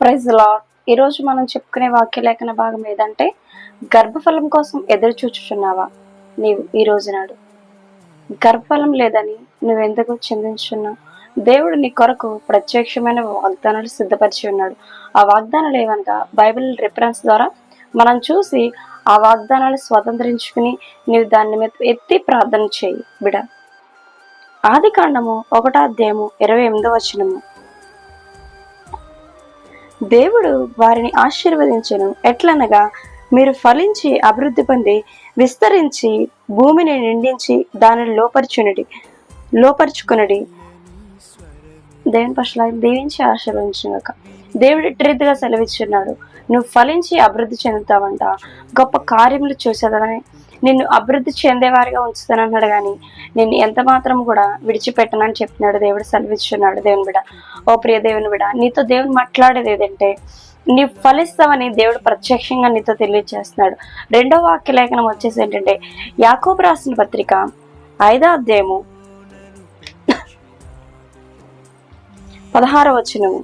Praise lord ఈరోజు మనం చెప్పుకునే వాక్యలేఖన భాగం ఏదంటే గర్భఫలం కోసం ఎదురు చూచుచున్నావా నీవు ఈ రోజు నాడు? గర్భఫలం లేదని నువ్వెందుకు చిందించున్నావు దేవుడు నీ కొరకు ప్రత్యక్షమైన వాగ్దానాలు సిద్ధపరిచి ఉన్నాడు. ఆ వాగ్దానాలు ఏమనగా బైబిల్ రిఫరెన్స్ ద్వారా మనం చూసి ఆ వాగ్దానాలు స్వతంత్రించుకుని నీవు దాని మీద ఎత్తి ప్రార్థన చేయి బిడ. ఆది కాండము ఒకటో అధ్యాయము ఇరవై ఎనిమిదో వచనము. దేవుడు వారిని ఆశీర్వదించను. ఎట్లనగా మీరు ఫలించి అభివృద్ధి పొంది విస్తరించి భూమిని నిండించి దానిని లోపరుచునడి లోపరుచుకునడి. దేవుని పట్ల దీవించి ఆశీర్వదించినాక దేవుడు ఇట్టి సెలవిస్తున్నాడు నువ్వు ఫలించి అభివృద్ధి చెందుతావంట. గొప్ప కార్యములు చూసేదని నిన్ను అభివృద్ధి చెందేవారిగా ఉంచుతానన్నాడు కానీ నేను ఎంత మాత్రం కూడా విడిచిపెట్టనని చెప్తున్నాడు దేవుడు సెలవిస్తున్నాడు దేవుని బిడ. ఓ ప్రియ దేవుని బిడ నీతో దేవుని మాట్లాడేది ఏదంటే నీ ఫలిస్తావని దేవుడు ప్రత్యక్షంగా నీతో తెలియజేస్తున్నాడు రెండో వాక్య లేఖనం వచ్చేసి ఏంటంటే యాకోబు రాసిన పత్రిక ఐదో అధ్యాయము పదహారవచనము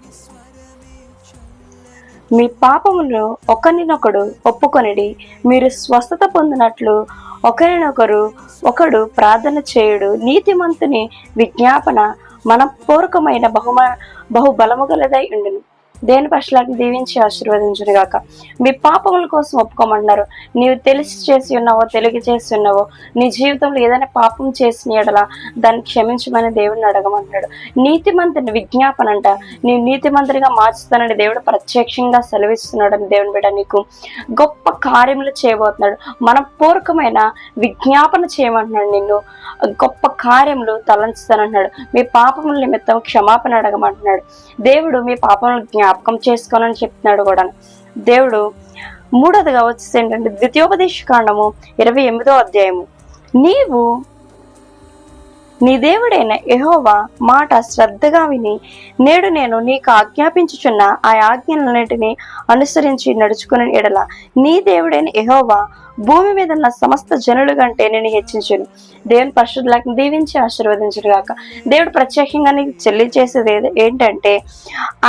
మీ పాపమును ఒకరినొకడు ఒప్పుకొనిడి మీరు స్వస్థత పొందినట్లు ఒకరినొకరు ఒకడు ప్రార్థన చేయుడు. నీతిమంతుని విజ్ఞాపన మనపూర్వకమైన బహుమ బహుబలము గలదై ఉండును. దేని పక్షులకు దీవించి ఆశీర్వదించును గాక. మీ పాపముల కోసం ఒప్పుకోమంటున్నారు. నీవు తెలిసి చేసి ఉన్నావో తెలిగి చేసి ఉన్నావో నీ జీవితంలో ఏదైనా పాపం చేసిన ఎడలా దాన్ని క్షమించమని దేవుడిని అడగమంటున్నాడు. నీతిమంతుని విజ్ఞాపన అంట నీవు నీతిమంతునిగా మార్చుతానని దేవుడు ప్రత్యక్షంగా సెలవిస్తున్నాడని దేవుని బిడ్డ నీకు గొప్ప కార్యములు చేయబోతున్నాడు. మనపూర్వకమైన విజ్ఞాపన చేయమంటున్నాడు నిన్ను. గొప్ప కార్యములు తలంచుతానంటున్నాడు. మీ పాపముల నిమిత్తం క్షమాపణ అడగమంటున్నాడు. దేవుడు మీ పాపములు జ్ఞాపకం చేసుకోనని చెప్తున్నాడు కూడా. దేవుడు మూడోదిగా వచ్చేసి ఏంటంటే ద్వితీయోపదేశ కాండము ఇరవై ఎనిమిదో అధ్యాయము. నీవు నీ దేవుడైన యహోవా మాట శ్రద్ధగా విని నేడు నేను నీకు ఆజ్ఞాపించుచున్న ఆ ఆజ్ఞలన్నిటిని అనుసరించి నడుచుకుని ఎడల. నీ దేవుడైన యహోవా భూమి మీద ఉన్న సమస్త జనుల కంటే నేను హెచ్చించను. దేవుని పరిశుద్ధులకు దీవించి ఆశీర్వదించడు గాక. దేవుడు ప్రత్యేకంగా నీకు చెల్లి చేసేది ఏంటంటే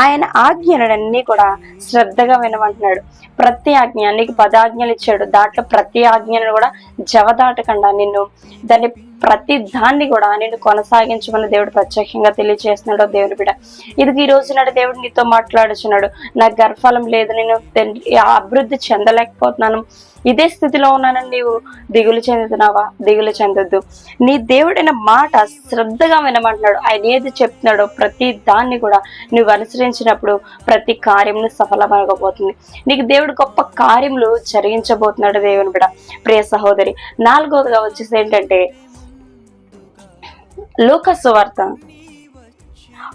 ఆయన ఆజ్ఞలన్నీ కూడా శ్రద్ధగా వినమంటున్నాడు. ప్రతి ఆజ్ఞ నీకు పదాజ్ఞలు ఇచ్చాడు. దాంట్లో ప్రతి ఆజ్ఞను కూడా జవదాటకుండా నిన్ను దాన్ని ప్రతి దాన్ని కూడా నేను కొనసాగించమని దేవుడు ప్రత్యేకంగా తెలియజేస్తున్నాడు దేవుని బిడ. ఇది ఈ రోజు నాడు దేవుడు నీతో మాట్లాడుచున్నాడు. నాకు గర్భఫలం లేదు నేను అభివృద్ధి చెందలేకపోతున్నాను. ఇదే స్థితిలో ఉన్నానని నీవు దిగులు చెందుతున్నావా? దిగులు చెందొద్దు. నీ దేవుడైన మాట శ్రద్ధగా వినమంటున్నాడు. ఆయన ఏది చెప్తున్నాడో ప్రతి దాన్ని కూడా నువ్వు అనుసరించినప్పుడు ప్రతి కార్యమును సఫలమనకపోతుంది నీకు దేవుడు గొప్ప కార్యములు జరిగించబోతున్నాడు దేవుని బిడ. ప్రియ సహోదరి నాలుగవదిగా వచ్చేసి ఏంటంటే లూకస్ వార్త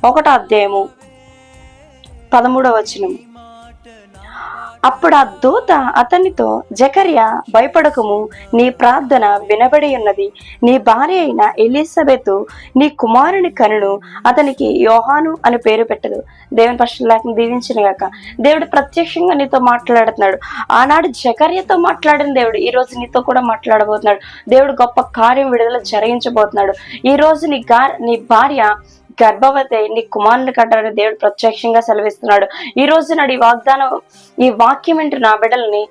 ఒకటో అధ్యాయము పదమూడవ వచనము. అప్పుడు ఆ దూత అతనితో జకర్య భయపడకము. నీ ప్రార్థన వినబడి ఉన్నది. నీ భార్య అయిన ఎలిజబెత్ నీ కుమారుని కనును అతనికి యోహాను అని పేరు పెట్టదు. దేవుని పక్షులకు దీవించిన గాక. దేవుడు ప్రత్యక్షంగా నీతో మాట్లాడుతున్నాడు. ఆనాడు జకర్యతో మాట్లాడిన దేవుడు ఈ రోజు నీతో కూడా మాట్లాడబోతున్నాడు. దేవుడు గొప్ప కార్యం విడుదల జరిగించబోతున్నాడు. ఈ రోజు నీ గా నీ భార్య గర్భవతి అయి నీ కుమారుని కట్టాలని దేవుడు ప్రత్యక్షంగా సెలవిస్తున్నాడు. ఈ రోజు నాడు ఈ వాగ్దానం ఈ వాక్యం వింటున్న నా బిడ్డల్ని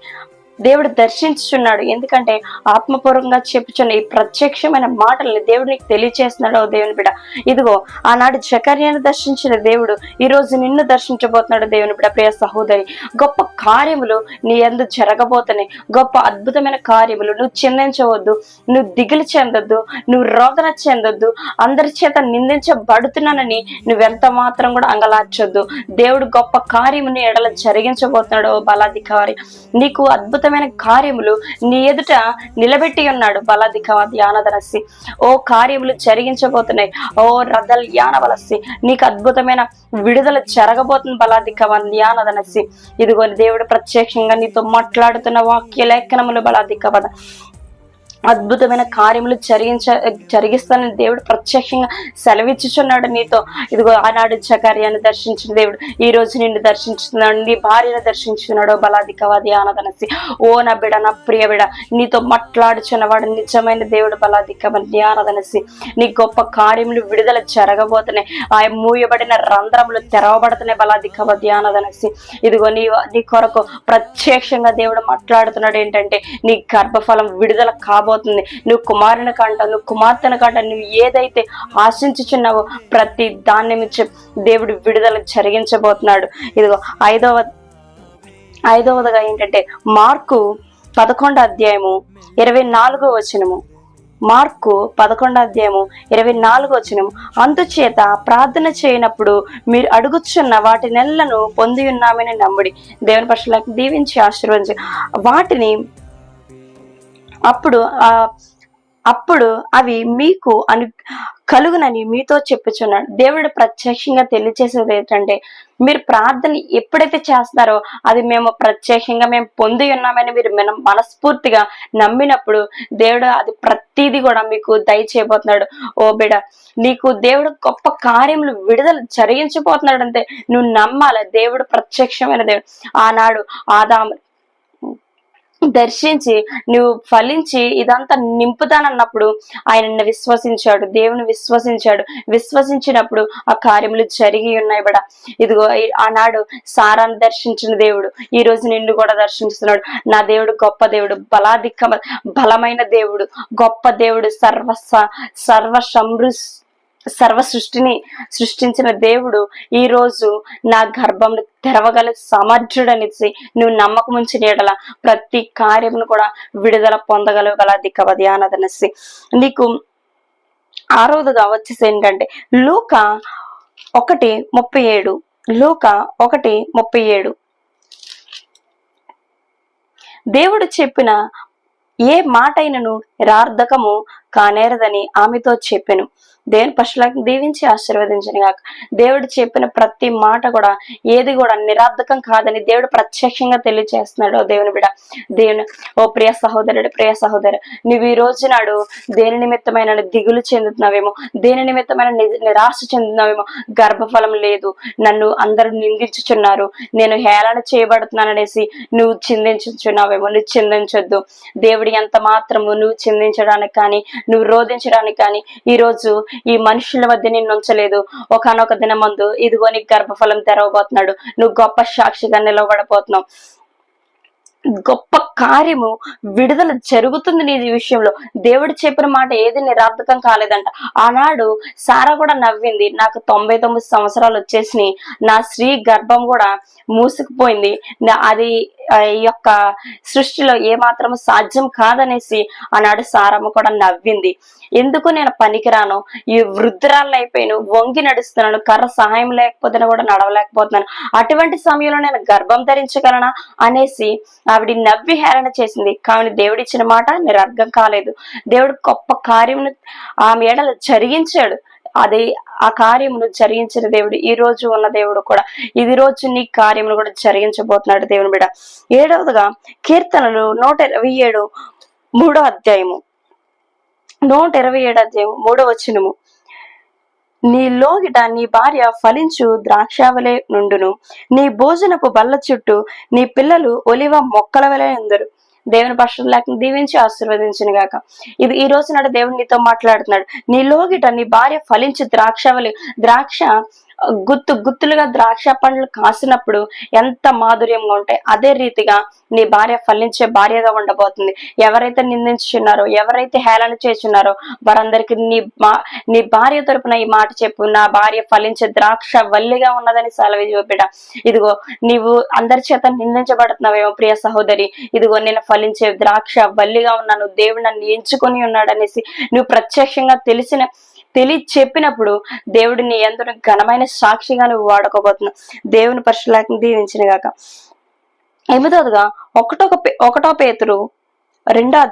దేవుడు దర్శించుచున్నాడు. ఎందుకంటే ఆత్మపూర్వకంగా చెప్పుచున్న ఈ ప్రత్యక్షమైన మాటల్ని దేవుడు నీకు తెలియచేస్తున్నాడు. ఓ దేవుని బిడ ఇదిగో ఆనాడు చకర్యను దర్శించిన దేవుడు ఈ రోజు నిన్ను దర్శించబోతున్నాడు దేవుని బిడ ప్రియ సహోదరి. గొప్ప కార్యములు నీ ఎందు జరగబోతున్నాయి. గొప్ప అద్భుతమైన కార్యములు. నువ్వు చిందించవద్దు నువ్వు దిగులు చెందొద్దు నువ్వు రోదన చెందొద్దు. అందరి చేత నిందించబడుతున్నానని నువ్వెంత మాత్రం కూడా అంగలార్చొద్దు. దేవుడు గొప్ప కార్యముని ఎడల జరిగించబోతున్నాడు. బలాధికారి నీకు అద్భుత అద్భుతమైన కార్యములు నీ ఎదుట నిలబెట్టి ఉన్నాడు. బలాధిక యానదరసి ఓ కార్యములు జరిగించబోతున్నాయి. ఓ రథల్ యానవలసి నీకు అద్భుతమైన విడుదల జరగబోతుంది బలాధిక యానదనసి ఇదిగో దేవుడు ప్రత్యక్షంగా నీతో మాట్లాడుతున్న వాక్య లేఖనములు బలాధికవద అద్భుతమైన కార్యములు జరిగించ జరిగిస్తానని దేవుడు ప్రత్యక్షంగా సెలవిచ్చుచున్నాడు నీతో. ఇదిగో ఆనాడు చకార్యాన్ని దర్శించిన దేవుడు ఈ రోజు నిన్ను దర్శించుతున్నాడు. నీ భార్యను దర్శించుతున్నాడు బలాధికవాది ఆనదనసి. ఓ నా బిడ నా ప్రియ బిడ నీతో మాట్లాడుచున్నవాడు నిజమైన దేవుడు బలాధికవది ఆనదనసి. నీ గొప్ప కార్యములు విడుదల జరగబోతున్నాయి. ఆ మూయబడిన రంధ్రములు తెరవబడుతున్నాయి బలాధికవది ఆనదనసి. ఇదిగో నీ నీ కొరకు ప్రత్యక్షంగా దేవుడు మాట్లాడుతున్నాడు. ఏంటంటే నీ గర్భఫలం విడుదల కాబో జరిగిపోతుంది నువ్వు కుమారుని కంట నువ్వు కుమార్తెను కంట నువ్వు ఏదైతే ఆశించుచున్నావో ప్రతి దాన్ని మించి దేవుడు విడుదల జరిగించబోతున్నాడు. ఇదిగో ఐదవ ఐదవదిగా ఏంటంటే మార్కు పదకొండు అధ్యాయము ఇరవై నాలుగో వచనము. మార్కు పదకొండు అధ్యాయము ఇరవై నాలుగో వచనము. అందుచేత ప్రార్థన చేయనప్పుడు మీరు అడుగుచున్న వాటి నెలలను పొంది ఉన్నామని నమ్ముడి. దేవుని పక్షులకు దీవించి ఆశీర్వదించి. వాటిని అప్పుడు ఆ అప్పుడు అవి మీకు అను కలుగునని మీతో చెప్పుచున్నాడు దేవుడు ప్రత్యక్షంగా తెలియచేసేది ఏంటంటే మీరు ప్రార్థన ఎప్పుడైతే చేస్తారో అది మేము ప్రత్యక్షంగా మేము పొంది ఉన్నామని మీరు మనం మనస్ఫూర్తిగా నమ్మినప్పుడు దేవుడు అది ప్రతిదీ కూడా మీకు దయచేయబోతున్నాడు. ఓ బిడ నీకు దేవుడు గొప్ప కార్యములు విడుదల జరిగించబోతున్నాడు అంతే నువ్వు నమ్మాలి? దేవుడు ప్రత్యక్షమైన దేవుడు. ఆనాడు ఆదాము దర్శించి నువ్వు ఫలించి ఇదంతా నింపుతానన్నప్పుడు ఆయనను విశ్వసించాడు దేవుని విశ్వసించాడు. విశ్వసించినప్పుడు ఆ కార్యములు జరిగి ఉన్నాయి బడ. ఇదిగో ఆనాడు సారాన్ని దర్శించిన దేవుడు ఈ రోజు నిన్ను కూడా దర్శిస్తున్నాడు నా దేవుడు గొప్ప దేవుడు బలాధిక బలమైన దేవుడు గొప్ప దేవుడు సర్వ స- సర్వ సమృ సర్వ సృష్టిని సృష్టించిన దేవుడు ఈ రోజు నా గర్భంను తెరవగల సమర్థుడనిచ్చి నువ్వు నమ్మకం ఉంచిన ఎడల ప్రతి కార్యమును కూడా విడుదల పొందగలగల దిక్కవ ధ్యానదనసి నీకు ఆరోదుగా వచ్చేసి ఏంటంటే లూక ఒకటి ముప్పై ఏడు లూక ఒకటి ముప్పై ఏడు. దేవుడు చెప్పిన ఏ మాటైనను రార్థకము కానేరదని ఆమెతో చెప్పాను. దేవుని పశువులకు దీవించి ఆశీర్వదించను గాక దేవుడు చెప్పిన ప్రతి మాట కూడా ఏది కూడా నిరార్థకం కాదని దేవుడు ప్రత్యక్షంగా తెలియజేస్తున్నాడు ఓ దేవుని బిడ దేవుని ఓ ప్రియ సహోదరుడు ప్రియ సహోదరు నువ్వు ఈ రోజు నాడు దేని నిమిత్తమైన దిగులు చెందుతున్నావేమో దేని నిమిత్తమైన నిరాశ చెందుతున్నావేమో గర్భఫలం లేదు. నన్ను అందరూ నిందించుచున్నారు. నేను హేళన చేయబడుతున్నాననేసి నువ్వు చిందించుచున్నావేమో నువ్వు చిందించొద్దు. దేవుడి ఎంత మాత్రము నువ్వు చిందించడానికి కానీ నువ్వు రోధించడానికి కానీ ఈ రోజు ఈ మనుషుల మధ్య నిన్ను ఉంచలేదు. ఒకనొక దినమందు ఇదిగో నీకు గర్భఫలం తెరవబోతున్నాడు. నువ్వు గొప్ప సాక్షిగా నిలవబడబోతున్నావు గొప్ప కార్యము విడుదల జరుగుతుంది నీ విషయంలో. దేవుడు చెప్పిన మాట ఏది నిరార్థకం కాలేదంట. ఆనాడు సారా కూడా నవ్వింది. నాకు తొంభై తొమ్మిది సంవత్సరాలు వచ్చేసినాయి. నా స్త్రీ గర్భం కూడా మూసుకుపోయింది. నా- అది ఈ యొక్క సృష్టిలో ఏ మాత్రం సాధ్యం కాదనేసి ఆనాడు సారమ్మ కూడా నవ్వింది. ఎందుకు నేను పనికిరాను? ఈ వృద్ధురాళ్ళు అయిపోయాను వంగి నడుస్తున్నాను కర్ర సహాయం లేకపోతే కూడా నడవలేకపోతున్నాను. అటువంటి సమయంలో నేను గర్భం ధరించగలనా అనేసి ఆవిడ నవ్వి హేళన చేసింది. కావున దేవుడిచ్చిన మాట నిరర్గం కాలేదు. దేవుడు గొప్ప కార్యం ఆమె ఎడల జరిగించాడు. అది ఆ కార్యమును జరిగించిన దేవుడు ఈ రోజు ఉన్న దేవుడు కూడా ఇది రోజు నీ కార్యమును కూడా జరిగించబోతున్నాడు దేవుని బిడ. ఏడవదిగా కీర్తనలు నూట ఇరవై ఏడు మూడో అధ్యాయము. నూట ఇరవై ఏడు అధ్యాయం మూడో వచనము. నీ లోగిట నీ భార్య ఫలించు ద్రాక్షావలే నుండును. నీ భోజనపు బల్ల చుట్టూ నీ పిల్లలు ఒలివ మొక్కల వలె ఉందరు. దేవుని పక్షులు లేకుండా దీవించి ఆశీర్వదించిన గాక ఇది ఈ రోజు నాడు దేవుడు నీతో మాట్లాడుతున్నాడు. నీ లోగిట నీ భార్య ఫలించి ద్రాక్షవలి ద్రాక్ష గుత్తు గుత్తులుగా ద్రాక్ష పండ్లు కాసినప్పుడు ఎంత మాధుర్యంగా ఉంటాయి. అదే రీతిగా నీ భార్య ఫలించే భార్యగా ఉండబోతుంది. ఎవరైతే నిందించున్నారో ఎవరైతే హేళన చేస్తున్నారో వారందరికీ నీ మా నీ భార్య తరపున ఈ మాట చెప్పు. నా భార్య ఫలించే ద్రాక్ష వల్లిగా ఉన్నదని సెలవు చూపిడ ఇదిగో నీవు అందరి చేత నిందించబడుతున్నావేమో ప్రియ సహోదరి. ఇదిగో నేను ఫలించే ద్రాక్ష వల్లిగా ఉన్నాను. దేవుడు నన్ను ఎంచుకొని ఉన్నాడనేసి నువ్వు ప్రత్యక్షంగా తెలిసిన తెలియ చెప్పినప్పుడు దేవుడు నీ ఘనమైన సాక్షిగా నువ్వు వాడుకోబోతున్నావు. దేవుని పరుషులకు దీవించిన గాక. ఎనిమిదోదిగా ఒకటో పే- ఒకటో పేతురు రెండో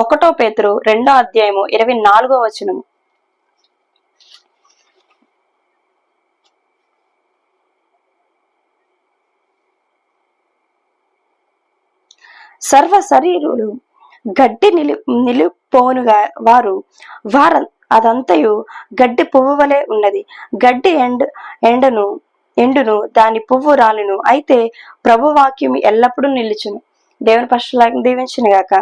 ఒకటో పేతురు రెండో అధ్యాయము ఇరవై నాలుగో వచనము. సర్వ శరీరులు గడ్డి నిలి నిలిపోనుగా వారు వార అదంతయు గడ్డి పువ్వు వలె ఉన్నది. గడ్డి ఎండ్ ఎండను ఎండును దాని పువ్వు రాలును. అయితే ప్రభువాక్యం ఎల్లప్పుడూ నిలుచును. దేవుని పక్షులాగా దీవించిన గాక.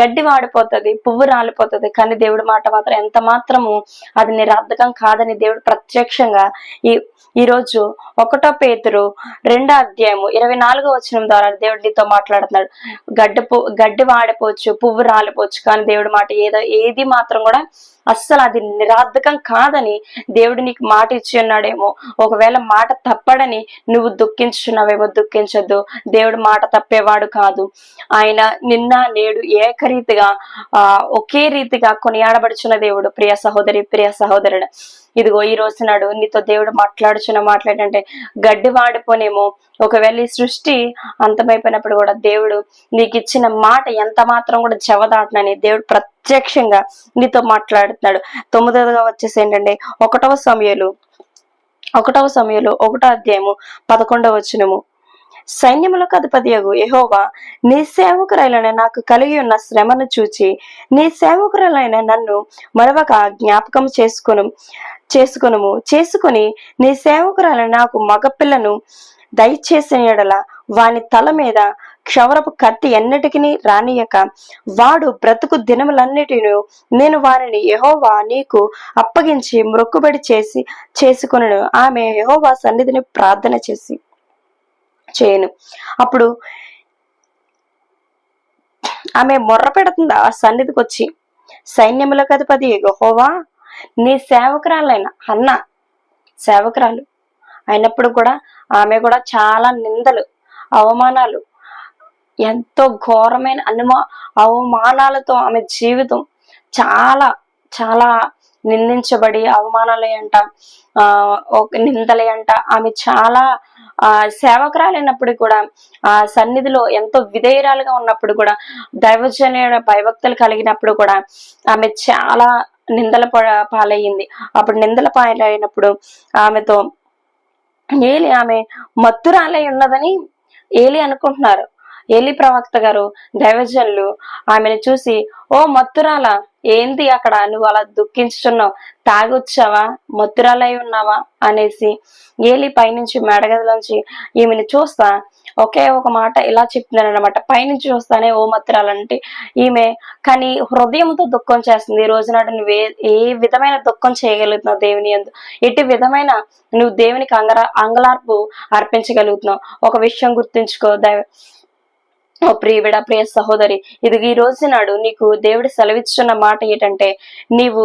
గడ్డి వాడిపోతుంది పువ్వు రాలిపోతుంది కానీ దేవుడి మాట మాత్రం ఎంత మాత్రము అది నిరర్ధకం కాదని దేవుడు ప్రత్యక్షంగా ఈ ఈ రోజు ఒకటో పేతురు రెండో అధ్యాయము ఇరవై నాలుగో వచనం ద్వారా దేవుడు నీతో మాట్లాడుతున్నాడు. గడ్డి గడ్డి వాడిపోవచ్చు పువ్వు రాలిపోవచ్చు కానీ దేవుడి మాట ఏదో ఏది మాత్రం కూడా అస్సలు అది నిరార్థకం కాదని దేవుడు నీకు మాట ఇచ్చి ఉన్నాడేమో. ఒకవేళ మాట తప్పడని నువ్వు దుఃఖించున్నావేమో దుఃఖించొద్దు. దేవుడు మాట తప్పేవాడు కాదు. ఆయన నిన్న నేడు ఏకరీతిగా ఆ ఒకే రీతిగా కొనియాడబడుచున్న దేవుడు. ప్రియ సహోదరి ప్రియ సహోదరుడు ఇదిగో ఈ రోజు నాడు నీతో దేవుడు మాట్లాడుచున్న మాట్లాడంటే గడ్డి వాడిపోనేమో. ఒకవేళ ఈ సృష్టి అంతమైపోయినప్పుడు కూడా దేవుడు నీకు ఇచ్చిన మాట ఎంత మాత్రం కూడా చెవదాటనని దేవుడు ప్రత్యక్షంగా నీతో మాట్లాడుతున్నాడు. తొమ్మిదవదిగా వచ్చేసి ఏంటంటే ఒకటవ సమయంలో ఒకటవ సమయంలో ఒకటో అధ్యాయము పదకొండవ వచనము. సైన్యములకు అధిపతియగు యహోవా నీ సేవకురైన నాకు కలిగి ఉన్న శ్రమను చూచి నీ సేవకురాలైన నన్ను మరొక జ్ఞాపకం చేసుకును చేసుకునుము. చేసుకుని నీ సేవకురాలైన నాకు మగపిల్లను దయచేసిన ఎడల వాని తల మీద క్షవరపు కత్తి ఎన్నటికి రానియక వాడు బ్రతుకు దినములన్నిటిను నేను వారిని యహోవా నీకు అప్పగించి మ్రొక్కుబడి చేసి చేసుకును ఆమె యహోవా సన్నిధిని ప్రార్థన చేసి. చేయను. అప్పుడు ఆమె మొర్ర పెడుతుంది ఆ సన్నిధికి వచ్చి సైన్యములకు అధిపతి యెహోవా నీ సేవకురాలైన అన్న సేవకురాలు అయినప్పుడు కూడా ఆమె కూడా చాలా నిందలు అవమానాలు ఎంతో ఘోరమైన అనుమా అవమానాలతో ఆమె జీవితం చాలా చాలా నిందించబడి అవమానాలు అంట ఆ నిందలే అంట ఆమె చాలా ఆ సేవకురాలైనప్పుడు కూడా ఆ సన్నిధిలో ఎంతో విధేయురాలుగా ఉన్నప్పుడు కూడా దైవజన భయభక్తులు కలిగినప్పుడు కూడా ఆమె చాలా నిందల ప- పాలయ్యింది. అప్పుడు నిందల పాలైనప్పుడు ఆమెతో ఏలి ఆమె మత్తురాలై ఉన్నదని ఏలి అనుకుంటున్నారు. ఎలి ప్రవక్త గారు దైవజనులు ఆమెను చూసి ఓ మత్తురాల ఏంది అక్కడ నువ్వు అలా దుఃఖించుతున్నావు తాగొచ్చావా? మత్తురాలై ఉన్నావా? అనేసి ఏలి పైనుంచి మెడగదిలోంచి ఈమెను చూస్తా ఒకే ఒక మాట ఇలా చెప్తున్నాను అనమాట పైనుంచి చూస్తానే ఓ మత్తురాలంటే ఈమె కానీ హృదయంతో దుఃఖం చేస్తుంది. ఈ రోజు నాడు నువ్వు ఏ ఏ విధమైన దుఃఖం చేయగలుగుతున్నావు దేవుని ఎందు ఎట్టి విధమైన నువ్వు దేవునికి అంగరా అంగలార్పు అర్పించగలుగుతున్నావు? ఒక విషయం గుర్తుంచుకో దైవ ఓ ప్రియవిడ ప్రియ సహోదరి ఇది ఈ రోజు నాడు నీకు దేవుడు సెలవిస్తున్న మాట ఏంటంటే నీవు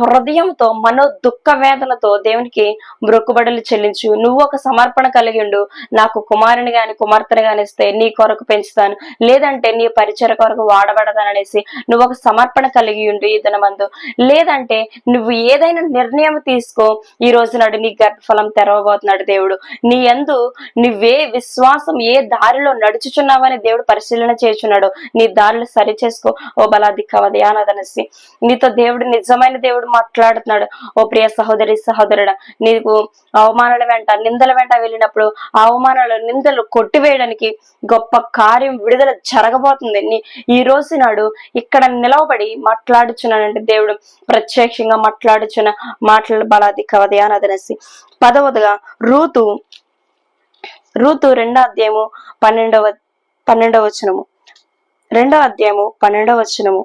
హృదయంతో మనో దుఃఖ వేదనతో దేవునికి మొక్కుబడులు చెల్లించు. నువ్వు ఒక సమర్పణ కలిగి ఉండు నాకు కుమారుని గాని కుమార్తెని గాని ఇస్తే నీ కొరకు పెంచుతాను. లేదంటే నీ పరిచయ కొరకు వాడబడదాననేసి నువ్వు ఒక సమర్పణ కలిగి ఉండు ఈ దినమందు. లేదంటే నువ్వు ఏదైనా నిర్ణయం తీసుకో. ఈ రోజు నాడు నీ గర్భఫలం తెరవబోతున్నాడు దేవుడు. నీ ఎందు నువ్వే విశ్వాసం ఏ దారిలో నడుచుచున్నావని దేవుడు పరిశీలన చేస్తున్నాడు నీ దారులు సరి చేసుకో ఓ బలాది కవదయానదనేసి నీతో దేవుడు నిజమైన దేవుడు మాట్లాడుతున్నాడు. ఓ ప్రియ సహోదరి సహోదరుడా నీకు అవమానాల వెంట నిందల వెంట వెళ్ళినప్పుడు అవమానాలు నిందలు కొట్టివేయడానికి గొప్ప కార్యం విడుదల జరగబోతుంది. ఈ రోజు నాడు ఇక్కడ నిలవబడి మాట్లాడుచున్నానంటే దేవుడు ప్రత్యక్షంగా మాట్లాడుచున్న మాటలు బలాది కవదయానదనసి పదవదిగా రూతు రూతు రెండో అధ్యాయము పన్నెండవ పన్నెండవ వచనము. రెండో అధ్యాయము పన్నెండవ వచనము.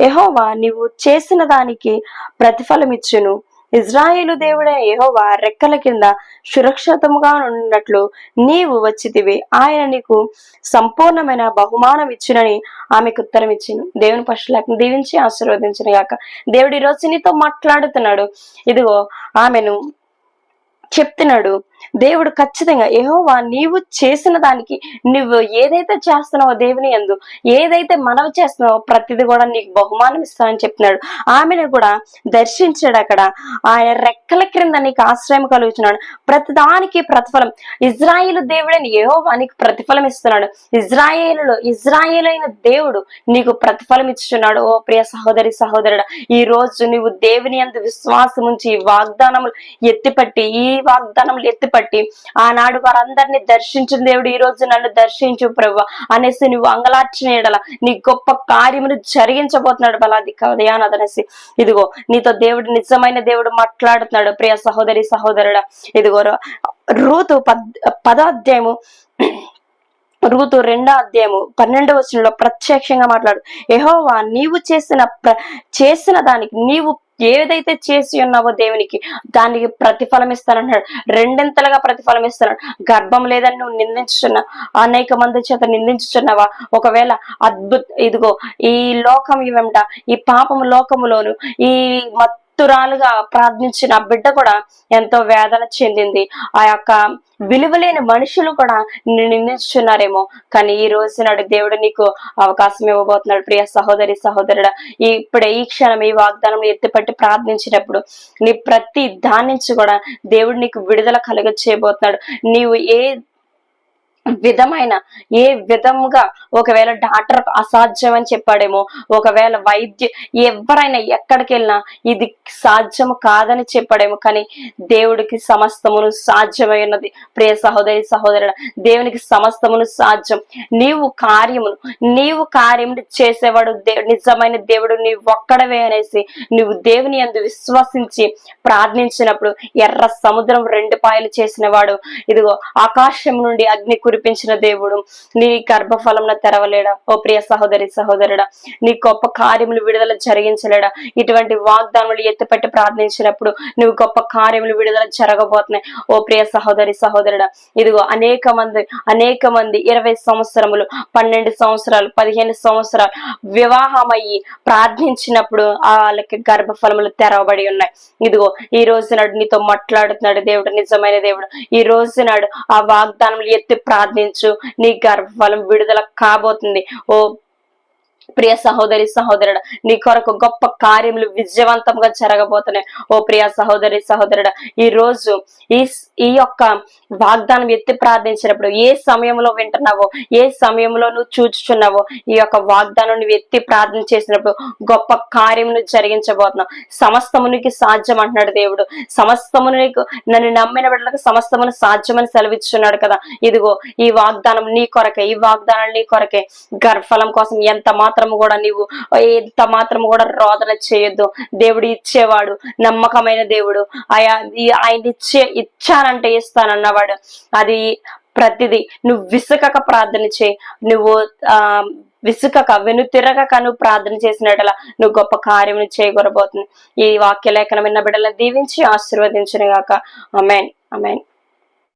ఎహోవా నీవు చేసిన దానికి ప్రతిఫలమిచ్చును ఇజ్రాయేలు దేవుడైన యెహోవా రెక్కల కింద సురక్షితముగా ఉన్నట్లు నీవు వచ్చితివి. ఆయన నీకు సంపూర్ణమైన బహుమానం ఇచ్చునని ఆమెకు ఉత్తరం ఇచ్చింది దేవుని పశులకు దీవించి ఆశీర్వదించిన గాక. దేవుడు ఈ రోజు నీతో మాట్లాడుతున్నాడు. ఇదిగో ఆమెను చెప్తున్నాడు. దేవుడు ఖచ్చితంగా ఏహోవా నీవు చేసిన దానికి నువ్వు ఏదైతే చేస్తున్నావో దేవుని ఎందు ఏదైతే మనవి చేస్తున్నావో ప్రతిది కూడా నీకు బహుమానం ఇస్తానని చెప్తున్నాడు. ఆమెను కూడా దర్శించాడు అక్కడ. ఆయన రెక్కల క్రింద నీకు ఆశ్రయం కలుగుతున్నాడు ప్రతి దానికి ప్రతిఫలం. ఇజ్రాయిల్ దేవుడని ఏహోవా నీకు ప్రతిఫలం ఇస్తున్నాడు. ఇజ్రాయేలులో అయిన దేవుడు నీకు ప్రతిఫలం ఇస్తున్నాడు ఓ ప్రియ సహోదరి సహోదరుడు ఈ రోజు నువ్వు దేవుని అందు విశ్వాసం ఉంచి ఈ వాగ్దానములు ఎత్తిపట్టి ఈ వాగ్దానములు ఎత్తి పట్టి ఆనాడు వారందరినీ దర్శించిన దేవుడు ఈ రోజు నన్ను దర్శించు ప్రభు అనేసి నువ్వు అంగలార్చిన ఎడల నీ గొప్ప కార్యమును జరిగించబోతున్నాడు బలాది కదయానదనేసి ఇదిగో నీతో దేవుడు నిజమైన దేవుడు మాట్లాడుతున్నాడు ప్రియ సహోదరి సహోదరుడా. ఇదిగో రూతు పద్ పదాధ్యాయము రూతు రెండో అధ్యాయము పన్నెండవ వచనంలో ప్రత్యక్షంగా మాట్లాడు. ఎహోవా నీవు చేసిన ప్ర చేసిన దానికి నీవు ఏదైతే చేసి ఉన్నావో దేవునికి దానికి ప్రతిఫలం ఇస్తానన్నాడు రెండింతలుగా ప్రతిఫలం ఇస్తున్నాడు గర్భం లేదని నువ్వు నిందించుతున్నా అనేక మంది చేత నిందించుతున్నావా ఒకవేళ అద్భుత ఇదిగో ఈ లోకం ఇవంట ఈ పాపము లోకములోను ఈ మత్తురాలుగా ప్రార్థించిన బిడ్డ కూడా ఎంతో వేదన చెందింది. ఆ యొక్క విలువలేని మనుషులు కూడా నిన్ను కానీ ఈ రోజు నాడు దేవుడు నీకు అవకాశం ఇవ్వబోతున్నాడు. ప్రియ సహోదరి సహోదరుడు ఈ ఇప్పుడే ఈ క్షణం ఈ వాగ్దానం ఎత్తిపట్టి ప్రార్థించినప్పుడు నీ ప్రతి దాని నుంచి కూడా దేవుడు నీకు విడుదల కలుగ చేయబోతున్నాడు నీవు ఏ విధమైన ఏ విధముగా ఒకవేళ డాక్టర్ అసాధ్యం అని చెప్పాడేమో ఒకవేళ వైద్య ఎవరైనా ఎక్కడికి వెళ్ళినా ఇది సాధ్యము కాదని చెప్పాడేమో కానీ దేవుడికి సమస్తమును సాధ్యమై ఉన్నది. ప్రియ సహోదరి సహోదరుడు దేవునికి సమస్తమును సాధ్యం. నీవు కార్యమును నీవు కార్యమును చేసేవాడు నిజమైన దేవుడు నీవు ఒక్కడవే అనేసి నువ్వు దేవుని అందు విశ్వసించి ప్రార్థించినప్పుడు ఎర్ర సముద్రం రెండు పాయలు చేసిన వాడు ఇదిగో ఆకాశం నుండి అగ్ని కురిపించిన దేవుడు. నీ గర్భఫలంలో తెరవలేడా? ఓ ప్రియ సహోదరి సహోదరుడా నీ గొప్ప కార్యములు విడుదల జరిగించలేడా? ఇటువంటి వాగ్దానములు ఎత్తిపెట్టి ప్రార్థించినప్పుడు నువ్వు గొప్ప కార్యములు విడుదల జరగబోతున్నాయి. ఓ ప్రియ సహోదరి సహోదరుడా ఇదిగో అనేక మంది అనేక మంది ఇరవై సంవత్సరములు పన్నెండు సంవత్సరాలు పదిహేను సంవత్సరాలు వివాహమయ్యి ప్రార్థించినప్పుడు ఆ వాళ్ళకి గర్భఫలములు తెరవబడి ఉన్నాయి. ఇదిగో ఈ రోజు నాడు నీతో మాట్లాడుతున్నాడు దేవుడు నిజమైన దేవుడు. ఈ రోజు నాడు ఆ వాగ్దానములు ఎత్తి ప్రార్థించు. నీ గర్భఫలం విడుదల కాబోతుంది. ఓ ప్రియ సహోదరి సహోదరుడు నీ కొరకు గొప్ప కార్యములు విజయవంతంగా జరగబోతున్నాయి. ఓ ప్రియ సహోదరి సహోదరుడు ఈ రోజు ఈ ఈ యొక్క వాగ్దానం ఎత్తి ప్రార్థించినప్పుడు ఏ సమయంలో వింటున్నావో ఏ సమయంలో నువ్వు చూచుచున్నావో ఈ యొక్క వాగ్దానం నువ్వు ఎత్తి ప్రార్థన చేసినప్పుడు గొప్ప కార్యమును జరిగించబోతున్నావు. సమస్తమునికి సాధ్యం అంటున్నాడు దేవుడు. సమస్తమును నీకు నన్ను నమ్మిన బిడ్డలకు సమస్తమును సాధ్యమని సెలవిచ్చున్నాడు కదా. ఇదిగో ఈ వాగ్దానం నీ కొరకే ఈ వాగ్దానం నీ కొరకే. గర్భఫలం కోసం ఎంత మాత్రం మాత్రము కూడా నీవు ఎంత మాత్రము కూడా రోదన చేయొద్దు. దేవుడు ఇచ్చేవాడు నమ్మకమైన దేవుడు. ఆయా ఆయన ఇచ్చే ఇచ్చానంటే ఇస్తానన్నవాడు. అది ప్రతిదీ నువ్వు విసుకక ప్రార్థన చే నువ్వు ఆ విసుకక వెను తిరగక నువ్వు ప్రార్థన చేసినట్ల నువ్వు గొప్ప కార్యమును చేయగొరబోతుంది. ఈ వాక్య లేఖనం విన్న బిడ్డలను దీవించి ఆశీర్వదించిన గాక అమెన్ అమెన్